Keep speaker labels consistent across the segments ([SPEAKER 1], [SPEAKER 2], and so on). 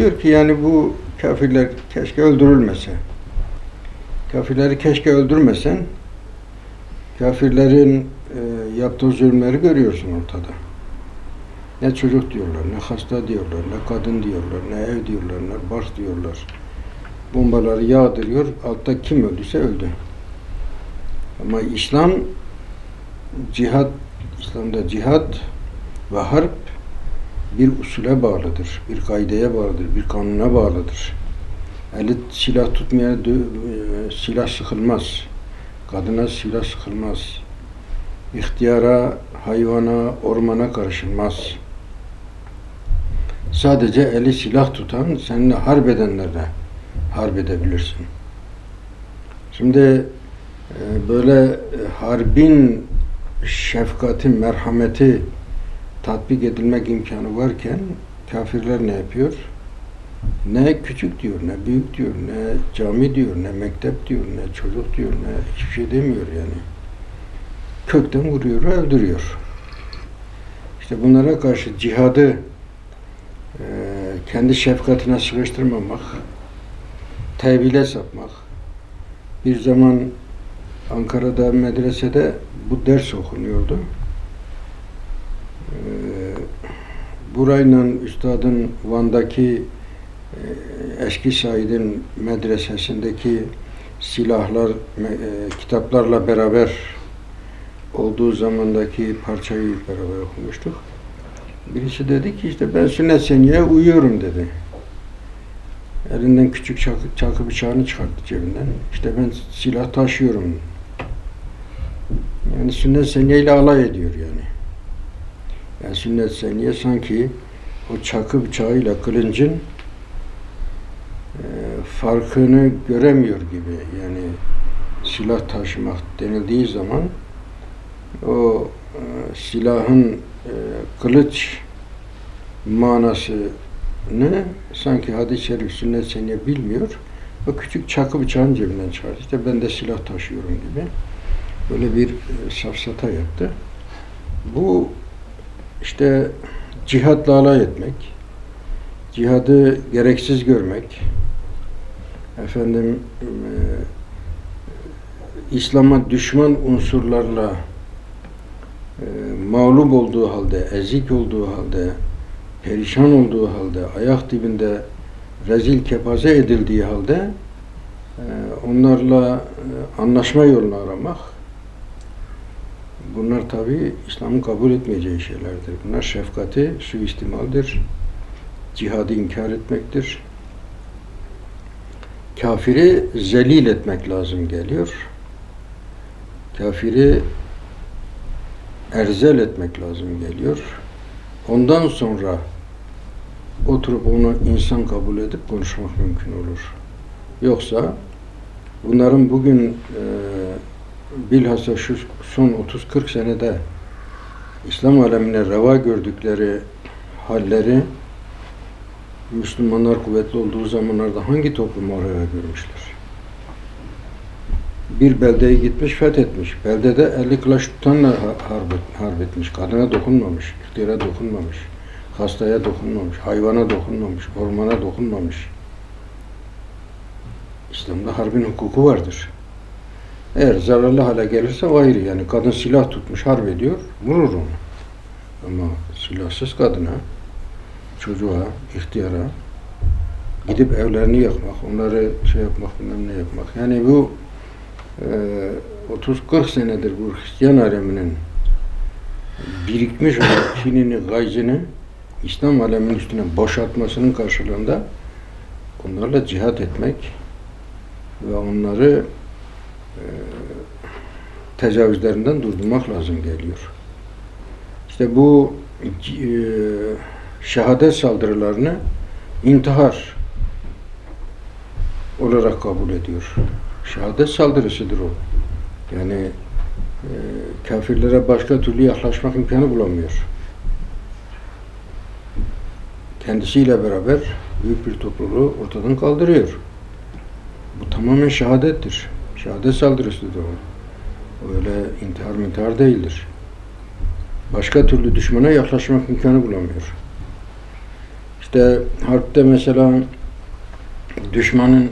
[SPEAKER 1] Diyor ki yani bu kafirler keşke öldürülmese. Kafirleri keşke öldürmesen. Kafirlerin e, yaptığı zulümleri görüyorsun ortada. Ne çocuk diyorlar, ne hasta diyorlar, ne kadın diyorlar, ne ev diyorlar, ne bark diyorlar. Bombaları yağdırıyor, altta kim öldüyse öldü. Ama İslam cihat, İslam'da cihat ve harp bir usule bağlıdır, bir kaideye bağlıdır, bir kanuna bağlıdır. Eli silah tutmaya e, silah sıkılmaz. Kadına silah sıkılmaz. İhtiyara, hayvana, ormana karışılmaz. Sadece eli silah tutan, seninle harp edenlerle harp edebilirsin. Şimdi e, böyle e, harbin şefkati, merhameti tatbik edilmek imkanı varken kafirler ne yapıyor? Ne küçük diyor, ne büyük diyor, ne cami diyor, ne mektep diyor, ne çocuk diyor, ne hiçbir şey demiyor yani. Kökten vuruyor, öldürüyor. İşte bunlara karşı cihadı e, kendi şefkatine sıkıştırmamak, tevhile sapmak. Bir zaman Ankara'da medresede bu ders okunuyordu. Burayla üstadın Van'daki e, eski Said'in medresesindeki silahlar, e, kitaplarla beraber olduğu zamandaki parçayı beraber okumuştuk. Birisi dedi ki işte ben sünnet seniyeye uyuyorum dedi. Elinden küçük çakı, çakı bıçağını çıkarttı cebinden. İşte ben silah taşıyorum. Yani sünnet seniyeyle alay ediyor yani. Yani sünnet seniye sanki o çakı bıçağıyla kılıncın e, farkını göremiyor gibi. Yani silah taşımak denildiği zaman o e, silahın e, kılıç manasını sanki hadis-i şerif sünnet seniye bilmiyor. O küçük çakı bıçağın cebinden çıkardı. İşte ben de silah taşıyorum gibi. Böyle bir e, safsata yaptı. Bu işte cihatla alay etmek, cihadı gereksiz görmek, efendim e, İslam'a düşman unsurlarla e, mağlup olduğu halde, ezik olduğu halde, perişan olduğu halde, ayak dibinde rezil kepaze edildiği halde e, onlarla e, anlaşma yolunu aramak Bunlar tabi İslam'ın kabul etmeyeceği şeylerdir. Bunlar şefkati suistimaldir. Cihadı inkar etmektir. Kafiri zelil etmek lazım geliyor. Kafiri erzel etmek lazım geliyor. Ondan sonra oturup onu insan kabul edip konuşmak mümkün olur. Yoksa bunların bugün eee bilhassa şu son 30-40 senede İslam alemine reva gördükleri halleri Müslümanlar kuvvetli olduğu zamanlarda hangi toplum oraya görmüşler? Bir beldeye gitmiş, fethetmiş. Beldede 50 kılıç tutanla harp, harp etmiş. Kadına dokunmamış, ihtiyara dokunmamış, hastaya dokunmamış, hayvana dokunmamış, ormana dokunmamış. İslam'da harbin hukuku vardır. Eğer zararlı hale gelirse o ayrı. Yani kadın silah tutmuş harp ediyor, vurur onu. Ama silahsız kadına, çocuğa, ihtiyara gidip evlerini yakmak, onları şey yapmak, bilmem ne yapmak. Yani bu e, 30-40 senedir bu Hristiyan aleminin birikmiş olan kinini, gayzını İslam aleminin üstüne boşaltmasının karşılığında onlarla cihat etmek ve onları tecavüzlerinden durdurmak lazım geliyor. İşte bu e, şehadet saldırılarını intihar olarak kabul ediyor. Şehadet saldırısıdır o. Yani e, kafirlere başka türlü yaklaşmak imkanı bulamıyor. Kendisiyle beraber büyük bir topluluğu ortadan kaldırıyor. Bu tamamen şehadettir. Şehadet saldırısıdır o. Öyle intihar mintihar değildir. Başka türlü düşmana yaklaşmak imkanı bulamıyor. İşte harpte mesela düşmanın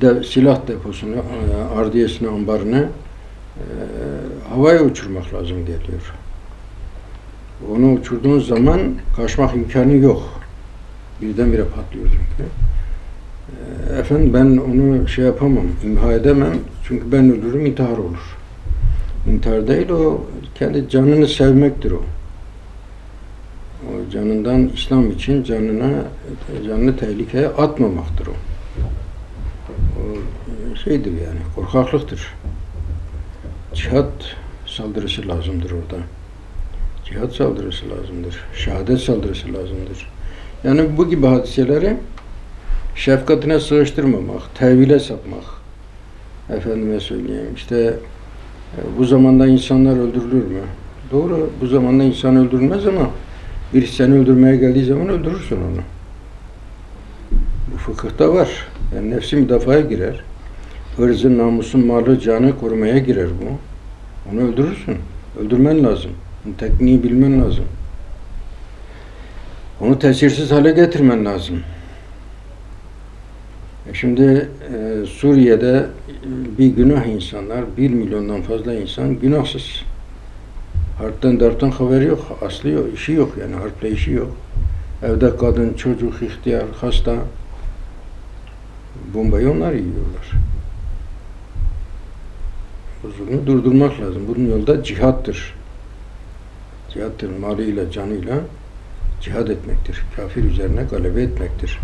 [SPEAKER 1] de, silah deposunu, e, ardiyesini, ambarını e, havaya uçurmak lazım geliyor. Onu uçurduğun zaman kaçmak imkanı yok. Birdenbire patlıyor çünkü. E, efendim ben onu şey yapamam, imha edemem. Çünkü ben öldürürüm, intihar olur. İntihar değil o, kendi canını sevmektir o. O canından İslam için canına canını tehlikeye atmamaktır o. O şeydir yani korkaklıktır. Cihat saldırısı lazımdır orada. Cihat saldırısı lazımdır. Şehadet saldırısı lazımdır. Yani bu gibi hadiseleri şefkatine sığıştırmamak, tevhile sapmak. Efendime söyleyeyim işte e, bu zamanda insanlar öldürülür mü? Doğru bu zamanda insan öldürülmez ama birisi seni öldürmeye geldiği zaman öldürürsün onu. Bu fıkıhta var. Yani nefsi müdafaya girer. Hırzın, namusun, malı, canı korumaya girer bu. Onu öldürürsün. Öldürmen lazım. Tekniği bilmen lazım. Onu tesirsiz hale getirmen lazım. E Şimdi e, Suriye'de e, bir günah insanlar, bir milyondan fazla insan günahsız. Harpten darptan haberi yok, aslı yok, işi yok yani harple işi yok. Evde kadın, çocuk, ihtiyar, hasta. Bombayı onlar yiyorlar. Bu zulmü durdurmak lazım. Bunun yolda cihattır. Cihattır malıyla, canıyla cihad etmektir. Kafir üzerine galebe etmektir.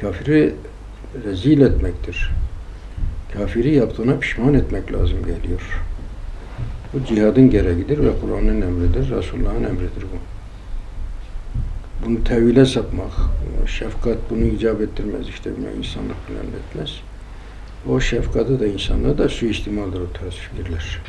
[SPEAKER 1] Kafiri rezil etmektir. Kafiri yaptığına pişman etmek lazım geliyor. Bu cihadın gereğidir ve Kur'an'ın emridir, Resulullah'ın emridir bu. Bunu tevhile sapmak, şefkat bunu icap ettirmez işte buna insanlık falan etmez. O şefkatı da insanlığı da suistimaldir o tarz fikirler.